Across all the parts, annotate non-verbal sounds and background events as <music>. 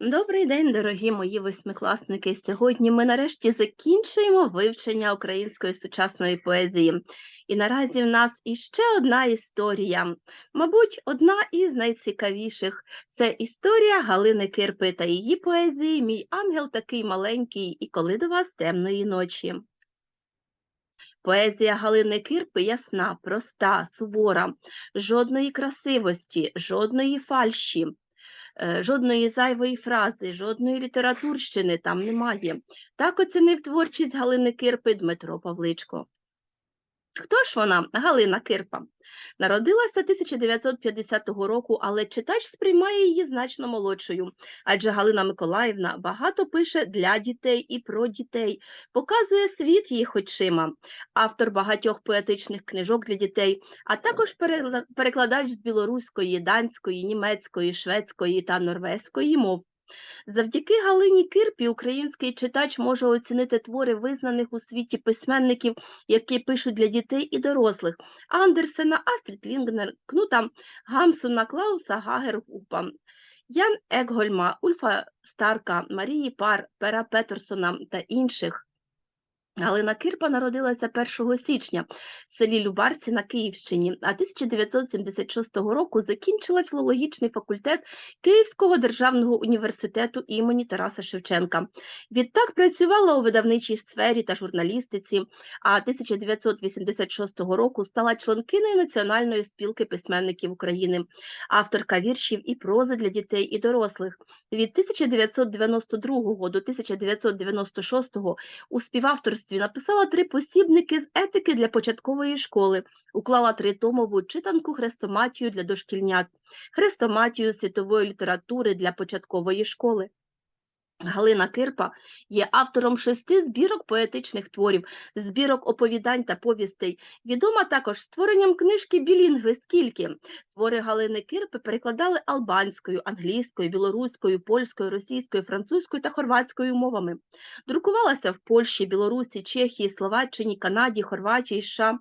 Добрий день, дорогі мої восьмикласники. Сьогодні ми нарешті закінчуємо вивчення української сучасної поезії. І наразі в нас іще одна історія, мабуть, одна із найцікавіших. Це історія Галини Кирпи та її поезії Мій ангел такий маленький і коли до вас темної ночі. Поезія Галини Кирпи ясна, проста, сувора, жодної красивості, жодної фальші. Е, Жодної зайвої фрази, жодної літературщини там немає. Так оцінив творчість Галини Кирпи Дмитро Павличко. Хто ж вона, Галина Кирпа? Народилася 1950 року, але читач сприймає її значно молодшою, адже Галина Миколаївна багато пише для дітей і про дітей, показує світ їх очима, автор багатьох поетичних книжок для дітей, а також перекладач з білоруської, данської, німецької, шведської та норвезької мов. Завдяки Галині Кирпі український читач може оцінити твори визнаних у світі письменників, які пишуть для дітей і дорослих Андерсена, Астрід Лінгнер, Кнута Гамсона, Клауса Гагергупа, Ян Екгольма, Ульфа Старка, Марії Пар, Пера Петерсона та інших. Галина Кирпа народилася 1 січня в селі Любарці на Київщині, а 1976 року закінчила філологічний факультет Київського державного університету імені Тараса Шевченка. Відтак працювала у видавничій сфері та журналістиці, а 1986 року стала членкиною Національної спілки письменників України, авторка віршів і прози для дітей і дорослих. Від 1992 до 1996 у співавторстві написала три посібники з етики для початкової школи, уклала тритомову читанку хрестоматію для дошкільнят, хрестоматію світової літератури для початкової школи. Галина Кирпа є автором шести збірок поетичних творів, збірок оповідань та повістей. Відома також створенням книжки Білінгви скільки. Твори Галини Кирпи перекладали албанською, англійською, білоруською, польською, російською, французькою та хорватською мовами. Друкувалася в Польщі, Білорусі, Чехії, Словаччині, Канаді, Хорватії, США.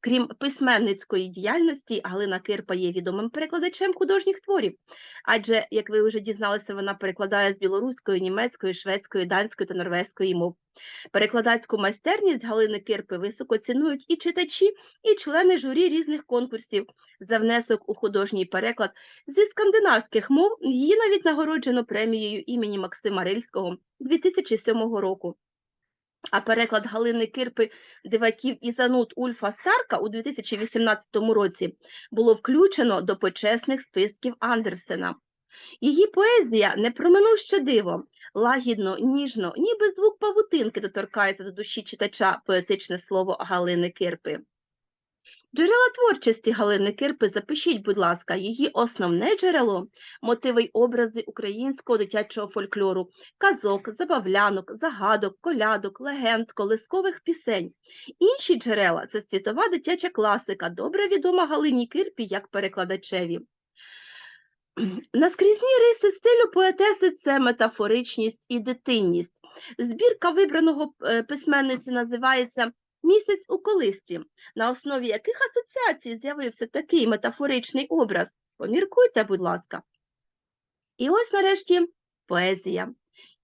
Крім письменницької діяльності, Галина Кирпа є відомим перекладачем художніх творів, адже, як ви вже дізналися, вона перекладає з білоруської, німецької, шведської, данської та норвезької мов. Перекладацьку майстерність Галини Кирпи високо цінують і читачі, і члени журі різних конкурсів за внесок у художній переклад зі скандинавських мов. Її навіть нагороджено премією імені Максима Рильського 2007 року. А переклад Галини Кирпи диваків і зануд Ульфа Старка у 2018 році було включено до почесних списків Андерсена. Її поезія не проминув ще диво, лагідно, ніжно, ніби звук павутинки доторкається до душі читача поетичне слово Галини Кирпи. Джерела творчості Галини Кирпи запишіть, будь ласка, її основне джерело мотиви й образи українського дитячого фольклору, казок, забавлянок, загадок, колядок, легенд, колискових пісень. Інші джерела це світова дитяча класика, добре відома Галині Кирпі як перекладачеві. <clears throat> Наскрізні риси стилю поетеси це метафоричність і дитинність. Збірка вибраного е, письменниці називається Місяць у колисці, на основі яких асоціацій з'явився такий метафоричний образ. Поміркуйте, будь ласка. І ось нарешті поезія.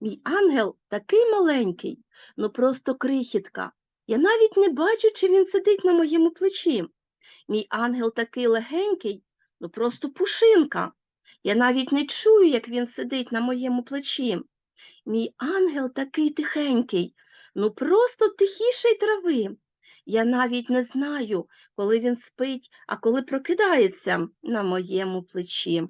Мій ангел такий маленький, ну просто крихітка. Я навіть не бачу, чи він сидить на моєму плечі. Мій ангел такий легенький, ну просто пушинка. Я навіть не чую, як він сидить на моєму плечі. Мій ангел такий тихенький, ну просто тихіший трави. Я навіть не знаю, коли він спить, а коли прокидається на моєму плечі.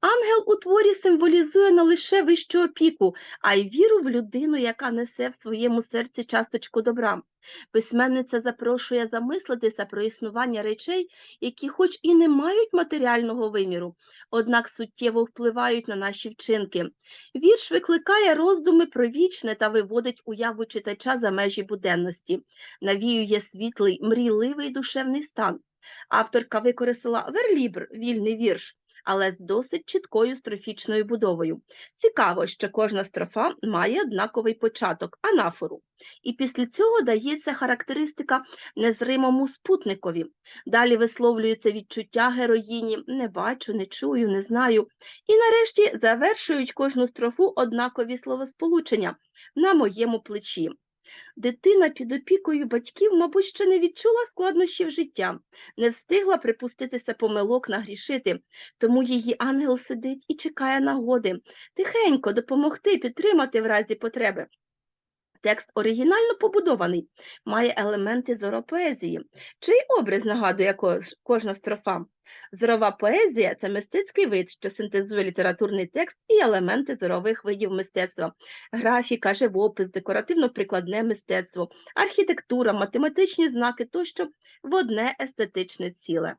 Ангел у творі символізує не лише вищу опіку, а й віру в людину, яка несе в своєму серці часточку добра. Письменниця запрошує замислитися про існування речей, які хоч і не мають матеріального виміру, однак суттєво впливають на наші вчинки. Вірш викликає роздуми про вічне та виводить уяву читача за межі буденності, навіює світлий, мрійливий душевний стан. Авторка використала верлібр, вільний вірш, але з досить чіткою строфічною будовою. Цікаво, що кожна строфа має однаковий початок анафору, і після цього дається характеристика незримому спутникові. Далі висловлюється відчуття героїні не бачу, не чую, не знаю. І нарешті завершують кожну строфу однакові словосполучення на моєму плечі. Дитина під опікою батьків, мабуть, ще не відчула складнощів життя, не встигла припуститися помилок нагрішити, тому її ангел сидить і чекає нагоди, тихенько допомогти, підтримати в разі потреби. Текст оригінально побудований, має елементи зоропоезії. Чий образ нагадує кожна строфа? Зорова поезія це мистецький вид, що синтезує літературний текст і елементи зорових видів мистецтва, графіка, живопис, декоративно-прикладне мистецтво, архітектура, математичні знаки тощо в одне естетичне ціле.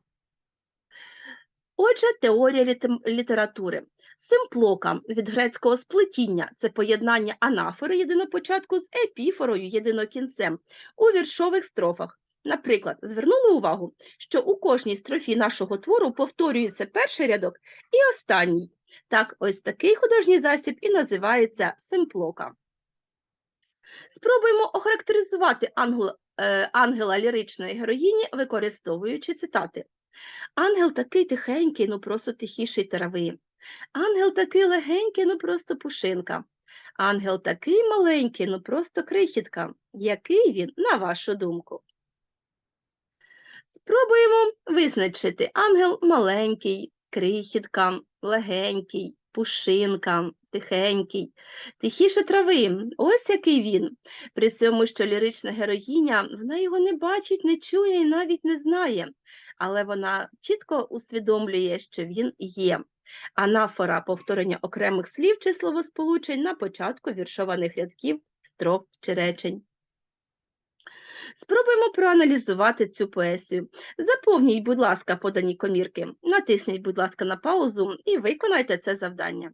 Отже, теорія літератури. Симплока від грецького сплетіння це поєднання анафори єдинопочатку з епіфорою єдинокінцем у віршових строфах. Наприклад, звернули увагу, що у кожній строфі нашого твору повторюється перший рядок і останній. Так, ось такий художній засіб і називається симплока. Спробуємо охарактеризувати е, ангела ліричної героїні, використовуючи цитати. Ангел такий тихенький, ну просто тихіший трави. Ангел такий легенький, ну просто пушинка. Ангел такий маленький, ну просто крихітка. Який він, на вашу думку? Спробуємо визначити ангел маленький, крихітка, легенький, пушинка, тихенький, тихіше трави. Ось який він. При цьому, що лірична героїня, вона його не бачить, не чує і навіть не знає, але вона чітко усвідомлює, що він є. Анафора повторення окремих слів чи словосполучень на початку віршованих рядків, строф чи речень. Спробуємо проаналізувати цю поезію. Заповніть, будь ласка, подані комірки, натисніть, будь ласка, на паузу і виконайте це завдання.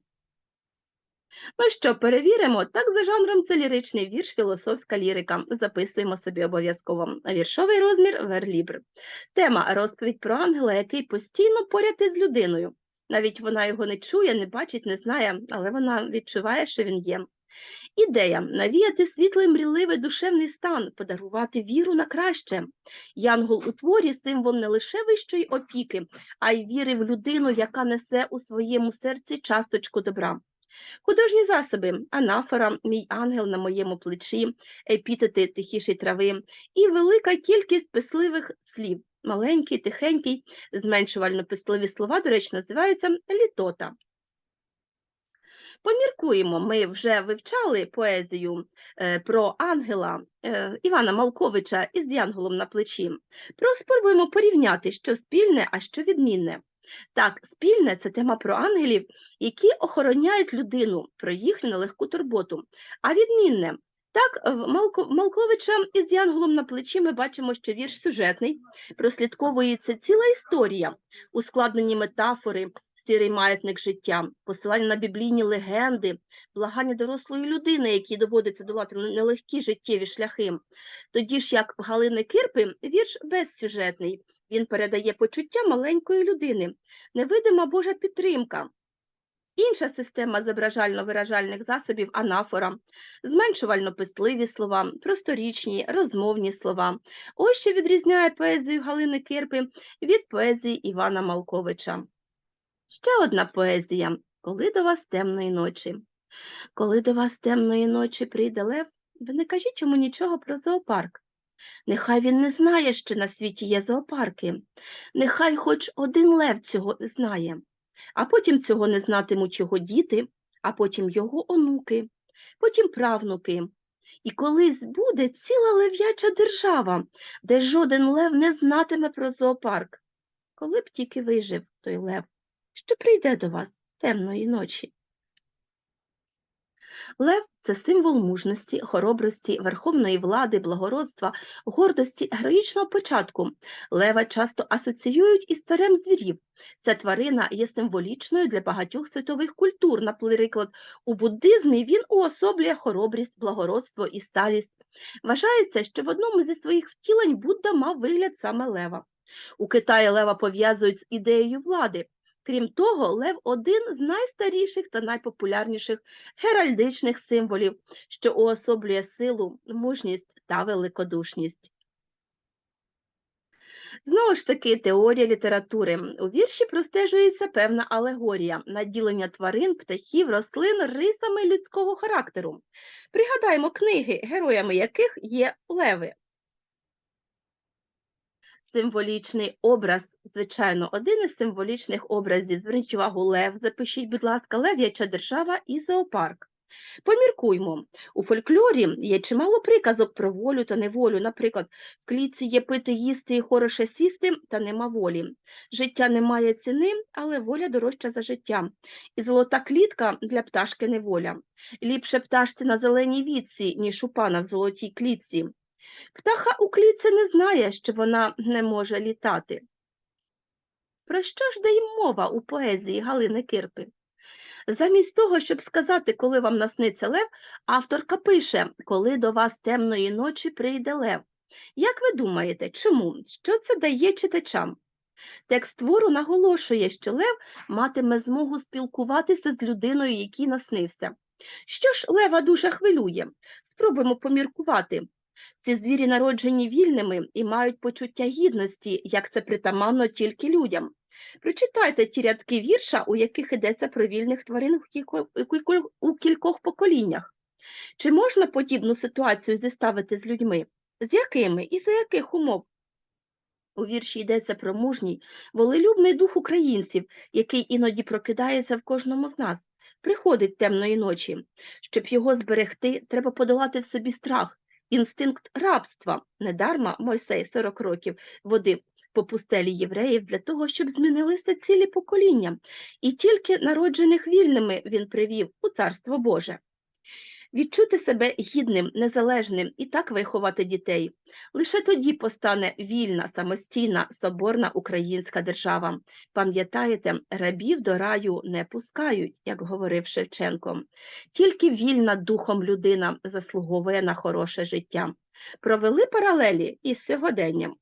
Ну що, перевіримо, так за жанром це ліричний вірш, філософська лірика. Записуємо собі обов'язково. Віршовий розмір верлібр. Тема розповідь про ангела, який постійно поряд із людиною. Навіть вона його не чує, не бачить, не знає, але вона відчуває, що він є. Ідея навіяти світлий мрійливий душевний стан, подарувати віру на краще. Янгол у творі символ не лише вищої опіки, а й віри в людину, яка несе у своєму серці часточку добра. Художні засоби, анафора, мій ангел на моєму плечі, епітети тихіші трави і велика кількість писливих слів. Маленький, тихенький, зменшувально писливі слова, до речі, називаються літота. Поміркуємо, ми вже вивчали поезію е, про ангела е, Івана Малковича із янголом на плечі. Про спробуємо порівняти, що спільне, а що відмінне. Так, спільне це тема про ангелів, які охороняють людину, про їхню нелегку турботу. А відмінне, так, в Малко- Малковича із янголом на плечі ми бачимо, що вірш сюжетний, прослідковується ціла історія, ускладнені метафори, сірий маятник життя, посилання на біблійні легенди, благання дорослої людини, якій доводиться долати нелегкі життєві шляхи. Тоді ж, як в Галини Кирпи, вірш безсюжетний. Він передає почуття маленької людини, невидима Божа підтримка. Інша система зображально-виражальних засобів анафора, зменшувально-писливі слова, просторічні, розмовні слова. Ось що відрізняє поезію Галини Кирпи від поезії Івана Малковича. Ще одна поезія Коли до вас темної ночі. Коли до вас темної ночі прийде лев, ви не кажіть йому нічого про зоопарк. Нехай він не знає, що на світі є зоопарки. Нехай хоч один лев цього не знає, а потім цього не знатимуть його діти, а потім його онуки, потім правнуки. І колись буде ціла лев'яча держава, де жоден лев не знатиме про зоопарк. Коли б тільки вижив той лев, що прийде до вас темної ночі. Лев це символ мужності, хоробрості, верховної влади, благородства, гордості, героїчного початку. Лева часто асоціюють із царем звірів. Ця тварина є символічною для багатьох світових культур. Наприклад, у буддизмі він уособлює хоробрість, благородство і сталість. Вважається, що в одному зі своїх втілень Будда мав вигляд саме лева. У Китаї лева пов'язують з ідеєю влади. Крім того, лев один з найстаріших та найпопулярніших геральдичних символів, що уособлює силу, мужність та великодушність. Знову ж таки, теорія літератури. У вірші простежується певна алегорія наділення тварин, птахів, рослин рисами людського характеру. Пригадаємо книги, героями яких є леви. Символічний образ, звичайно, один із символічних образів. Зверніть увагу, лев, запишіть, будь ласка, лев'яча держава і зоопарк. Поміркуймо, у фольклорі є чимало приказок про волю та неволю. Наприклад, в клітці є пити, їсти і хороше сісти, та нема волі. Життя не має ціни, але воля дорожча за життя. І золота клітка для пташки неволя. Ліпше пташці на зеленій вітці, ніж у пана в золотій клітці. Птаха у клітці не знає, що вона не може літати. Про що ж де й мова у поезії Галини Кирпи? Замість того, щоб сказати, коли вам насниться лев, авторка пише, коли до вас темної ночі прийде лев. Як ви думаєте, чому? Що це дає читачам? Текст твору наголошує, що лев матиме змогу спілкуватися з людиною, який наснився. Що ж лева дуже хвилює? Спробуємо поміркувати. Ці звірі народжені вільними і мають почуття гідності, як це притаманно тільки людям. Прочитайте ті рядки вірша, у яких йдеться про вільних тварин у кількох поколіннях. Чи можна подібну ситуацію зіставити з людьми? З якими і за яких умов? У вірші йдеться про мужній, волелюбний дух українців, який іноді прокидається в кожному з нас, приходить темної ночі. Щоб його зберегти, треба подолати в собі страх, інстинкт рабства. Недарма Мойсей 40 років водив по пустелі євреїв для того, щоб змінилися цілі покоління, і тільки народжених вільними він привів у Царство Боже. Відчути себе гідним, незалежним і так виховати дітей. Лише тоді постане вільна, самостійна, соборна українська держава. Пам'ятаєте, рабів до раю не пускають, як говорив Шевченко. Тільки вільна духом людина заслуговує на хороше життя. Провели паралелі із сьогоденням.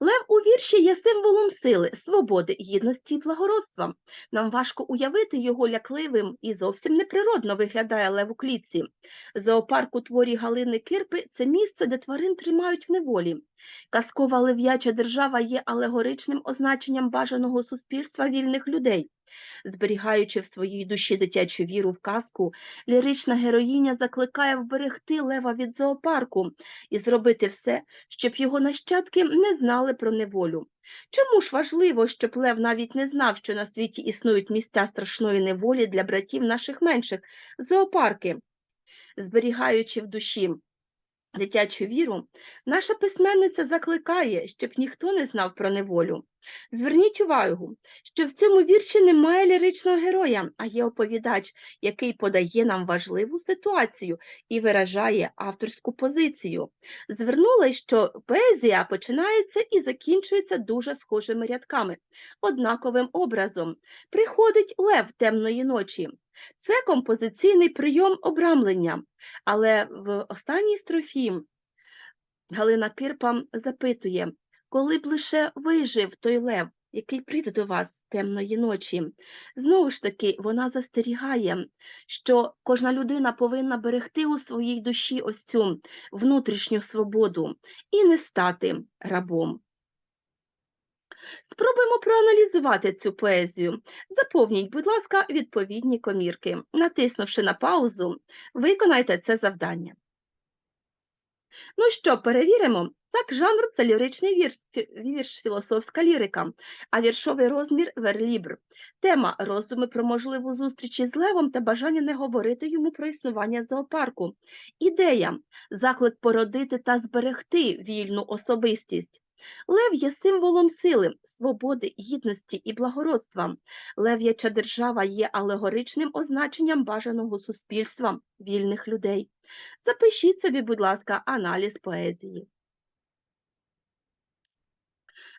Лев у вірші є символом сили, свободи, гідності і благородства. Нам важко уявити його лякливим і зовсім неприродно виглядає лев у клітці. Зоопарк у творі Галини Кирпи це місце, де тварин тримають в неволі. Казкова лев'яча держава є алегоричним означенням бажаного суспільства вільних людей. Зберігаючи в своїй душі дитячу віру в казку, лірична героїня закликає вберегти лева від зоопарку і зробити все, щоб його нащадки не знали про неволю. Чому ж важливо, щоб Лев навіть не знав, що на світі існують місця страшної неволі для братів наших менших зоопарки? Зберігаючи в душі дитячу віру, наша письменниця закликає, щоб ніхто не знав про неволю. Зверніть увагу, що в цьому вірші немає ліричного героя, а є оповідач, який подає нам важливу ситуацію і виражає авторську позицію. Звернули, що поезія починається і закінчується дуже схожими рядками, однаковим образом. Приходить лев темної ночі. Це композиційний прийом обрамлення, але в останній строфі Галина Кирпа запитує, коли б лише вижив той лев, який прийде до вас темної ночі. Знову ж таки, вона застерігає, що кожна людина повинна берегти у своїй душі ось цю внутрішню свободу і не стати рабом. Спробуємо проаналізувати цю поезію. Заповніть, будь ласка, відповідні комірки. Натиснувши на паузу, виконайте це завдання. Ну що, перевіримо? Так, жанр це ліричний вірш, вірш, філософська лірика, а віршовий розмір верлібр. Тема роздуми про можливу зустріч із левом та бажання не говорити йому про існування зоопарку. Ідея заклик породити та зберегти вільну особистість. Лев є символом сили, свободи, гідності і благородства. Лев'яча держава є алегоричним означенням бажаного суспільства вільних людей. Запишіть собі, будь ласка, аналіз поезії.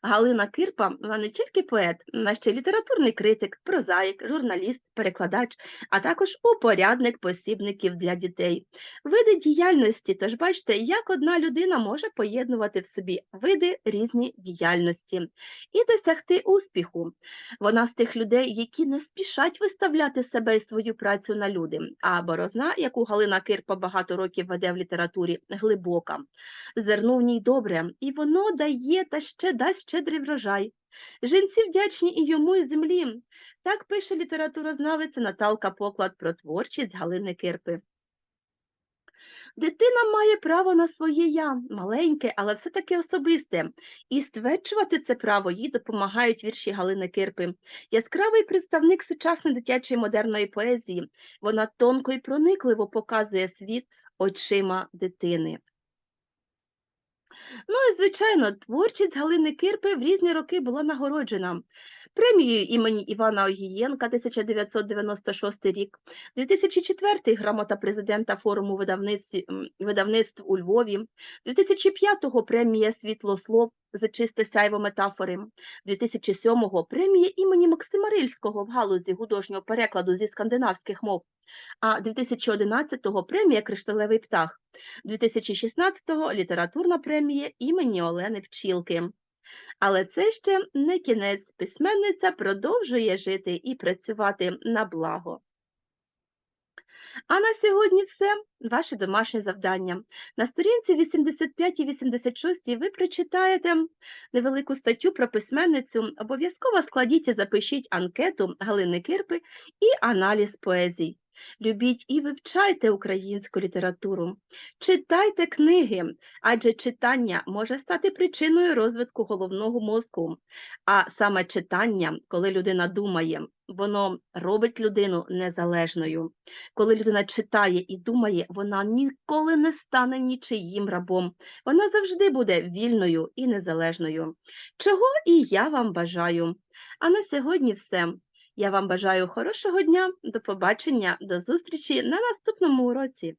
Галина Кирпа, не тільки поет, вона ще літературний критик, прозаїк, журналіст, перекладач, а також упорядник посібників для дітей. Види діяльності, тож бачите, як одна людина може поєднувати в собі види різні діяльності і досягти успіху. Вона з тих людей, які не спішать виставляти себе і свою працю на люди. А борозна, яку Галина Кирпа багато років веде в літературі, глибока. Зерно в ній добре, і воно дає та ще дасть щедрий врожай. Жінці вдячні і йому, і землі. Так пише літературознавиця Наталка Поклад про творчість Галини Кирпи. Дитина має право на своє я, маленьке, але все-таки особисте. І стверджувати це право їй допомагають вірші Галини Кирпи. Яскравий представник сучасної дитячої модерної поезії. Вона тонко і проникливо показує світ очима дитини. Ну і, звичайно, творчість Галини Кирпи в різні роки була нагороджена премією імені Івана Огієнка 1996 рік, 2004 грамота президента форуму видавництв у Львові, 2005 премія Світлослов за чисте сяйво метафори, 2007 премія імені Максима Рильського в галузі художнього перекладу зі скандинавських мов, а 2011-го премія Кришталевий птах. 2016-го літературна премія імені Олени Пчілки. Але це ще не кінець. Письменниця продовжує жити і працювати на благо. А на сьогодні все. Ваше домашнє завдання. На сторінці 85 і 86 ви прочитаєте невелику статтю про письменницю. Обов'язково складіть і запишіть анкету Галини Кирпи і аналіз поезій. Любіть і вивчайте українську літературу. Читайте книги, адже читання може стати причиною розвитку головного мозку. А саме читання, коли людина думає, воно робить людину незалежною. Коли людина читає і думає, вона ніколи не стане нічиїм рабом. Вона завжди буде вільною і незалежною. Чого і я вам бажаю. А на сьогодні все. Я вам бажаю хорошого дня, до побачення, до зустрічі на наступному уроці.